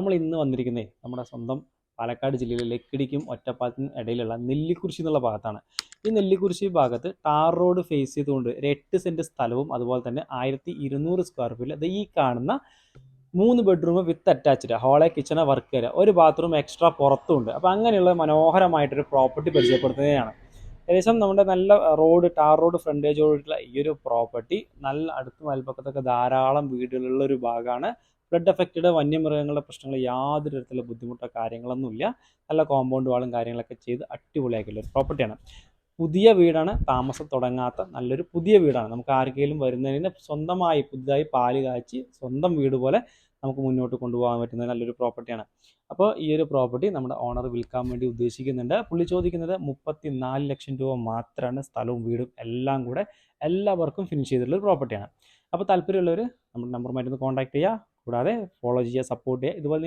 നമ്മൾ ഇന്ന് വന്നിരിക്കുന്നത് നമ്മുടെ സ്വന്തം പാലക്കാട് ജില്ലയിലെ ലക്കിടിക്കും ഒറ്റപ്പാലത്തിനും ഇടയിലുള്ള നെല്ലിക്കുറിശി എന്നുള്ള ഭാഗത്താണ്. ഈ നെല്ലിക്കുറിശി ഭാഗത്ത് ടാർ റോഡ് ഫേസ് ചെയ്തുകൊണ്ട് ഒരു എട്ട് സെന്റ് സ്ഥലവും അതുപോലെ തന്നെ ആയിരത്തി ഇരുന്നൂറ് സ്ക്വയർ ഫീറ്റിൽ അത് ഈ കാണുന്ന മൂന്ന് ബെഡ്റൂം വിത്ത് അറ്റാച്ച്ഡ് ഹോളെ കിച്ചണ വർക്ക് ഏരിയ ഒരു ബാത്റൂം എക്സ്ട്രാ പുറത്തുമുണ്ട് അപ്പോൾ അങ്ങനെയുള്ള മനോഹരമായിട്ടൊരു പ്രോപ്പർട്ടി പരിചയപ്പെടുത്തുന്നതാണ് ഏകദേശം നമ്മുടെ നല്ല റോഡ് ടാർ റോഡ് ഫ്രണ്ടേജ് ഫ്രണ്ടേജോടുള്ള ഈ ഒരു പ്രോപ്പർട്ടി നല്ല അടുത്തും അയൽപ്പക്കത്തൊക്കെ ധാരാളം വീടുകളുള്ള ഒരു ഭാഗമാണ് ഫ്ലഡ് എഫക്റ്റഡ് വന്യമൃഗങ്ങളുടെ പ്രശ്നങ്ങൾ യാതൊരു തരത്തിലുള്ള ബുദ്ധിമുട്ടോ കാര്യങ്ങളൊന്നുമില്ല. നല്ല കോമ്പൗണ്ട് വാളും കാര്യങ്ങളൊക്കെ ചെയ്ത് അടിപൊളിയാക്കിയുള്ള ഒരു പ്രോപ്പർട്ടിയാണ് പുതിയ വീടാണ് താമസം തുടങ്ങാത്ത നല്ലൊരു പുതിയ വീടാണ്. നമുക്ക് ആർക്കെങ്കിലും വരുന്നതിന് സ്വന്തമായി പുതുതായി പാൽ കാച്ചി സ്വന്തം വീട് പോലെ നമുക്ക് മുന്നോട്ട് കൊണ്ടുപോകാൻ പറ്റുന്ന നല്ലൊരു പ്രോപ്പർട്ടിയാണ് അപ്പോൾ ഈ ഒരു പ്രോപ്പർട്ടി നമ്മുടെ ഓണർ വിൽക്കാൻ വേണ്ടി ഉദ്ദേശിക്കുന്നുണ്ട്. പുള്ളി ചോദിക്കുന്നത് മുപ്പത്തി നാല് ലക്ഷം രൂപ മാത്രമാണ് സ്ഥലവും വീടും എല്ലാം കൂടെ എല്ലാവർക്കും ഫിനിഷ് ചെയ്തിട്ടുള്ള ഒരു പ്രോപ്പർട്ടിയാണ് അപ്പോൾ താല്പര്യമുള്ളവർ നമ്മുടെ നമ്പറുമായിട്ട് ഒന്ന് കോൺടാക്ട് ചെയ്യുക. കൂടാതെ ഫോളോ ചെയ്യുക സപ്പോർട്ട് ചെയ്യുക. ഇതുപോലെ